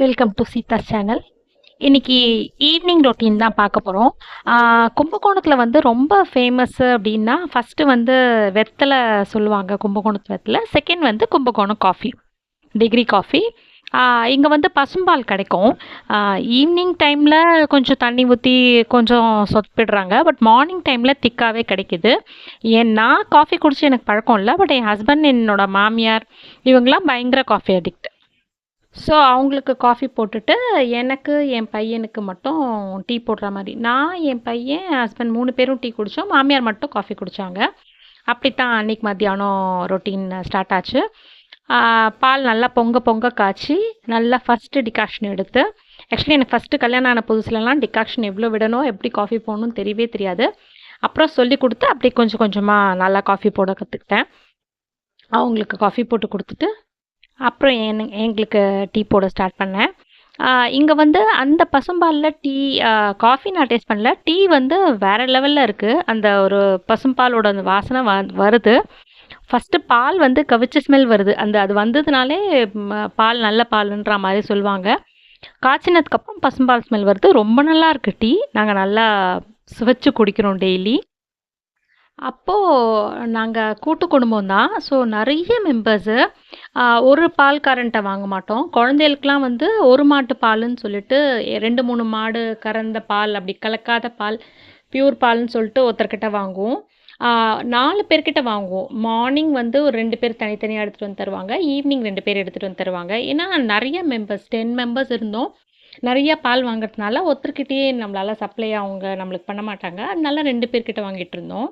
Welcome to Seetha channel இன்னைக்கு evening routine தான் பார்க்க போகிறோம் கும்பகோணத்தில் வந்து ரொம்ப ஃபேமஸ் அப்படின்னா ஃபஸ்ட்டு வந்து வெத்தலை சொல்லுவாங்க கும்பகோணத்து வெத்தலை. செகண்ட் வந்து கும்பகோணம் காஃபி டிகிரி காஃபி இங்கே வந்து பசும்பால் கிடைக்கும். ஈவினிங் டைமில் கொஞ்சம் தண்ணி ஊற்றி கொஞ்சம் சொப்பிடுறாங்க. பட் மார்னிங் டைமில் திக்காகவே கிடைக்குது. ஏன்னா காஃபி குடிச்சு எனக்கு பழக்கம் இல்லை. பட் என் ஹஸ்பண்ட் என்னோட மாமியார் இவங்களாம் பயங்கர காஃபி அடிக்ட் ஸோ அவங்களுக்கு காஃபி போட்டுட்டு எனக்கு என் பையனுக்கு மட்டும் டீ போடுற மாதிரி. நான் என் பையன் ஹஸ்பண்ட் மூணு பேரும் டீ குடித்தோம் மாமியார் மட்டும் காஃபி குடித்தாங்க அப்படித்தான் அன்னைக்கு மத்தியானம் ரொட்டீன் ஸ்டார்ட் ஆச்சு. பால் நல்லா பொங்க பொங்க காய்ச்சி நல்லா ஃபஸ்ட்டு டிகாஷன் எடுத்து ஆக்சுவலி எனக்கு ஃபஸ்ட்டு கல்யாணம் ஆன புதுசுலலாம் டிகாஷன் எவ்வளோ விடணும் எப்படி காஃபி போடணும்னு தெரியவே தெரியாது. அப்புறம் சொல்லி கொடுத்து அப்படியே கொஞ்சம் கொஞ்சமாக நல்லா காஃபி போட கற்றுக்கிட்டேன் அவங்களுக்கு காஃபி போட்டு கொடுத்துட்டு அப்புறம் என் எங்களுக்கு டீ போட ஸ்டார்ட் பண்ணேன். இங்கே வந்து அந்த பசும்பாலில் டீ காஃபி நான் டேஸ்ட் பண்ணல. டீ வந்து வேறு லெவலில் இருக்குது அந்த ஒரு பசும்பாலோட அந்த வாசனை வ வருது. ஃபஸ்ட்டு பால் வந்து கவிச்ச ஸ்மெல் வருது. அந்த அது வந்ததுனாலே பால் நல்ல பாலுன்ற மாதிரி சொல்லுவாங்க. காய்ச்சினதுக்கப்புறம் பசும்பால் ஸ்மெல் வருது. ரொம்ப நல்லா இருக்குது டீ. நாங்கள் நல்லா சுவைச்சு குடிக்கிறோம் டெய்லி. அப்போது நாங்கள் கூட்டு குடும்பம் தான். ஸோ நிறைய மெம்பர்ஸு ஒரு பால் கரண்ட்டை வாங்க மாட்டோம். குழந்தைகளுக்குலாம் வந்து ஒரு மாட்டு பாலுன்னு சொல்லிட்டு ரெண்டு மூணு மாடு கறந்த பால் அப்படி கலக்காத பால் பியூர் பால்னு சொல்லிட்டு ஒருத்தர்கிட்ட வாங்குவோம். நாலு பேர்கிட்ட வாங்குவோம். மார்னிங் வந்து ஒரு ரெண்டு பேர் தனித்தனியாக எடுத்துகிட்டு வந்து தருவாங்க. ஈவினிங் ரெண்டு பேர் எடுத்துகிட்டு வந்து தருவாங்க. ஏன்னா நிறைய மெம்பர்ஸ் டென் மெம்பர்ஸ் இருந்தோம். நிறைய பால் வாங்குறதுனால ஒருத்தர்கிட்டயே நம்மளால் சப்ளை அவங்க நம்மளுக்கு பண்ண மாட்டாங்க. அதனால ரெண்டு பேர்கிட்ட வாங்கிட்டு இருந்தோம்.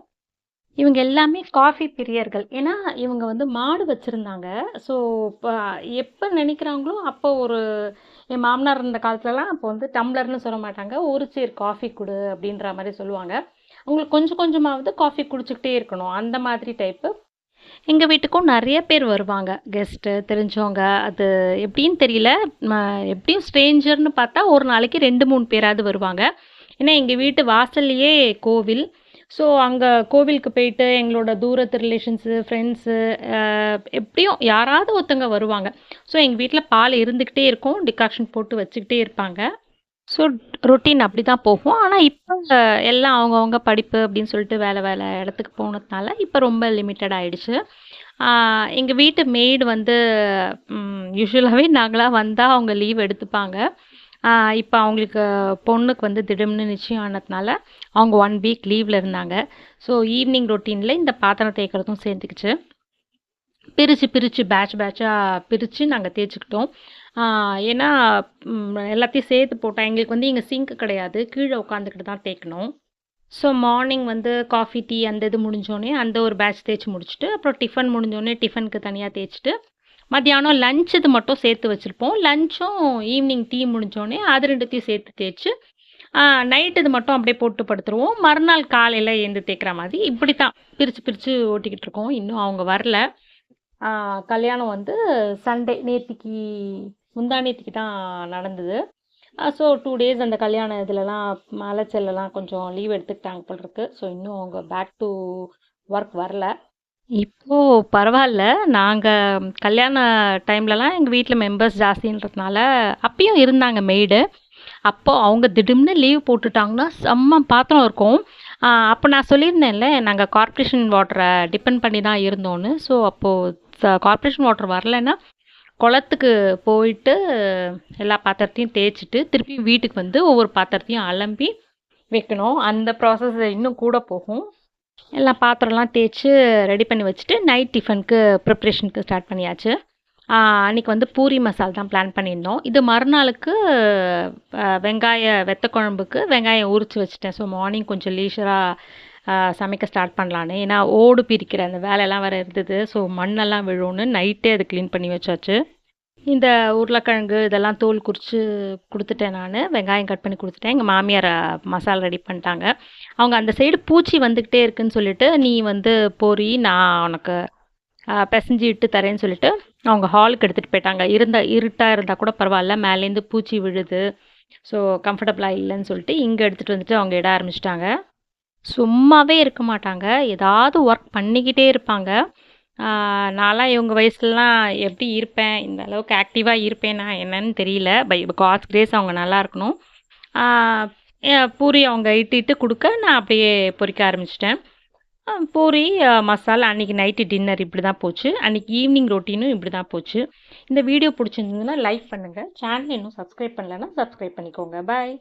இவங்க எல்லாமே காஃபி பிரியர்கள். ஏன்னா இவங்க வந்து மாடு வச்சுருந்தாங்க. ஸோ இப்போ எப்போ நினைக்கிறாங்களோ அப்போ ஒரு என் மாமனார் இருந்த காலத்துலலாம் அப்போ வந்து டம்ளர்னு சொல்ல மாட்டாங்க. ஒரு சேர் காஃபி கொடு அப்படின்ற மாதிரி சொல்லுவாங்க. அவங்களுக்கு கொஞ்சம் கொஞ்சமாவது காஃபி குடிச்சிக்கிட்டே இருக்கணும். அந்த மாதிரி டைப்பு எங்கள் வீட்டுக்கும் நிறைய பேர் வருவாங்க. கெஸ்ட்டு தெரிஞ்சவங்க அது எப்படின்னு தெரியல. ம, எப்படியும் ஸ்ட்ரேஞ்சர்னு பார்த்தா ஒரு நாளைக்கு ரெண்டு மூணு பேராவது வருவாங்க. ஏன்னா எங்கள் வீட்டு வாசல்லையே கோவில். ஸோ அங்கே கோவிலுக்கு போயிட்டு எங்களோட தூரத்து ரிலேஷன்ஸு ஃப்ரெண்ட்ஸு எப்படியும் யாராவது ஒருத்தங்க வருவாங்க. ஸோ எங்கள் வீட்டில் பால் இருந்துக்கிட்டே இருக்கும். டிகாக்ஷன் போட்டு வச்சுக்கிட்டே இருப்பாங்க. ஸோ ரொட்டீன் அப்படி தான் போகும். ஆனால் இப்போ எல்லாம் அவங்கவுங்க படிப்பு அப்படின்னு சொல்லிட்டு வேலை வேலை இடத்துக்கு போனதுனால இப்போ ரொம்ப லிமிட்டட் ஆகிடுச்சு எங்கள் வீட்டு மெய்டு வந்து யூஸ்வலாகவே நாங்களாக வந்தால் அவங்க லீவ் எடுத்துப்பாங்க. இப்போ அவங்களுக்கு பொண்ணுக்கு வந்து திடீர்னு நிச்சயம் ஆனதுனால அவங்க ஒன் வீக் லீவில் இருந்தாங்க. ஸோ ஈவினிங் ரொட்டீனில் இந்த பாத்திரம் தேய்க்கிறதும் சேர்ந்துக்கிச்சு. பிரித்து பிரித்து பேட்ச் பேட்சாக பிரித்து நாங்கள் தேய்ச்சிக்கிட்டோம். ஏன்னா எல்லாத்தையும் சேர்த்து போட்டால் எங்களுக்கு வந்து இங்கே சிங்க் கிடையாது. கீழே உட்காந்துக்கிட்டு தான் தேய்க்கணும். ஸோ மார்னிங் வந்து காஃபி டீ அந்த இது முடிஞ்சோடனே அந்த ஒரு பேட்ச் தேய்ச்சி முடிச்சுட்டு அப்புறம் டிஃபன் முடிஞ்சோடனே டிஃபனுக்கு தனியாக தேய்ச்சிட்டு மத்தியானம் லஞ்ச் இது மட்டும் சேர்த்து வச்சுருப்போம். லஞ்சும் ஈவினிங் டீ முடிஞ்சோடனே அது ரெண்டுத்தையும் சேர்த்து தேய்ச்சி நைட் இது மட்டும் அப்படியே போட்டு படுத்துருவோம். மறுநாள் காலையில் எழுந்து தேய்க்கிற மாதிரி இப்படி தான் பிரித்து பிரித்து ஓட்டிக்கிட்டு இருக்கோம். இன்னும் அவங்க வரல. கல்யாணம் வந்து சண்டே நேத்திக்கு முந்தா நேத்திக்கு தான் நடந்தது. ஸோ டூ டேஸ் அந்த கல்யாண இதுலலாம் அலைச்சல்லாம் கொஞ்சம் லீவ் எடுத்துக்கிட்டாங்க போல் இருக்குது ஸோ இன்னும் அவங்க பேக் டு ஒர்க் வரல. இப்போது பரவாயில்ல. நாங்கள் கல்யாண டைம்லலாம் எங்கள் வீட்டில் மெம்பர்ஸ் ஜாஸ்தின்றதுனால அப்பயும் இருந்தாங்க மெய்டு அப்போ அவங்க திடீர்னு லீவ் போட்டுட்டாங்கன்னா செம்ம பாத்திரம் இருக்கும். அப்போ நான் சொல்லியிருந்தேன்ல நாங்கள் கார்ப்ரேஷன் வாட்டரை டிபெண்ட் பண்ணி தான் இருந்தோன்னு ஸோ அப்போது கார்ப்ரேஷன் வாட்டர் வரலைன்னா குளத்துக்கு போயிட்டு எல்லா பாத்திரத்தையும் தேய்ச்சிட்டு திருப்பி வீட்டுக்கு வந்து ஒவ்வொரு பாத்திரத்தையும் அலம்பி வைக்கணும். அந்த ப்ராசஸ் இன்னும் கூட போகும். எல்லா பாத்திரம்லாம் தேய்ச்சி ரெடி பண்ணி வச்சுட்டு நைட் டிஃபனுக்கு ப்ரிப்ரேஷனுக்கு ஸ்டார்ட் பண்ணியாச்சு. அன்றைக்கி அன்னைக்கு வந்து பூரி மசால் தான் பிளான் பண்ணியிருந்தோம். இது மறுநாளுக்கு வெங்காய வெத்த குழம்புக்கு வெங்காயம் உரித்து வச்சுட்டேன். ஸோ மார்னிங் கொஞ்சம் லீஷராக சமைக்க ஸ்டார்ட் பண்ணலான்னு. ஏன்னா ஓடு பிரிக்கிற அந்த வேலையெல்லாம் வேறு இருந்தது. ஸோ மண்ணெல்லாம் விழும்னு நைட்டே அது க்ளீன் பண்ணி வச்சாச்சு. இந்த உருளைக்கிழங்கு இதெல்லாம் தோல் குறித்து கொடுத்துட்டேன் நான். வெங்காயம் கட் பண்ணி கொடுத்துட்டேன். எங்கள் மாமியார் மசாலா ரெடி பண்ணிட்டாங்க. அவங்க அந்த சைடு பூச்சி வந்துக்கிட்டே இருக்குன்னு சொல்லிட்டு நீ வந்து பொறி நான் உனக்கு பிசைஞ்சு இட்டு தரேன்னு சொல்லிட்டு அவங்க ஹாலுக்கு எடுத்துகிட்டு போயிட்டாங்க. இருந்தால் இருட்டாக இருந்தால் கூட பரவாயில்ல மேலேருந்து பூச்சி விழுது. ஸோ கம்ஃபர்டபுளாக இல்லைன்னு சொல்லிட்டு இங்கே எடுத்துகிட்டு வந்துட்டு அவங்க இட ஆரம்பிச்சிட்டாங்க. சும்மாவே இருக்க மாட்டாங்க. ஏதாவது ஒர்க் பண்ணிக்கிட்டே இருப்பாங்க. நான்லாம் இவங்க வயசுலலாம் எப்படி இருப்பேன்? இந்த அளவுக்கு ஆக்டிவாக இருப்பேன்னா என்னன்னு தெரியல. பை காஸ் கிரேஸ் அவங்க நல்லா இருக்கணும். பூரி அவங்க இட்டு இட்டு கொடுக்க நான் அப்படியே பொறிக்க ஆரம்பிச்சிட்டேன். பூரி மசாலா அன்றைக்கி நைட்டு டின்னர் இப்படி தான் போச்சு. அன்றைக்கி ஈவினிங் ரொட்டீனும் இப்படி தான் போச்சு. இந்த வீடியோ பிடிச்சிருந்ததுன்னா லைக் பண்ணுங்கள் சேனல் இன்னும் சப்ஸ்கிரைப் பண்ணலன்னா சப்ஸ்கிரைப் பண்ணிக்கோங்க. பாய்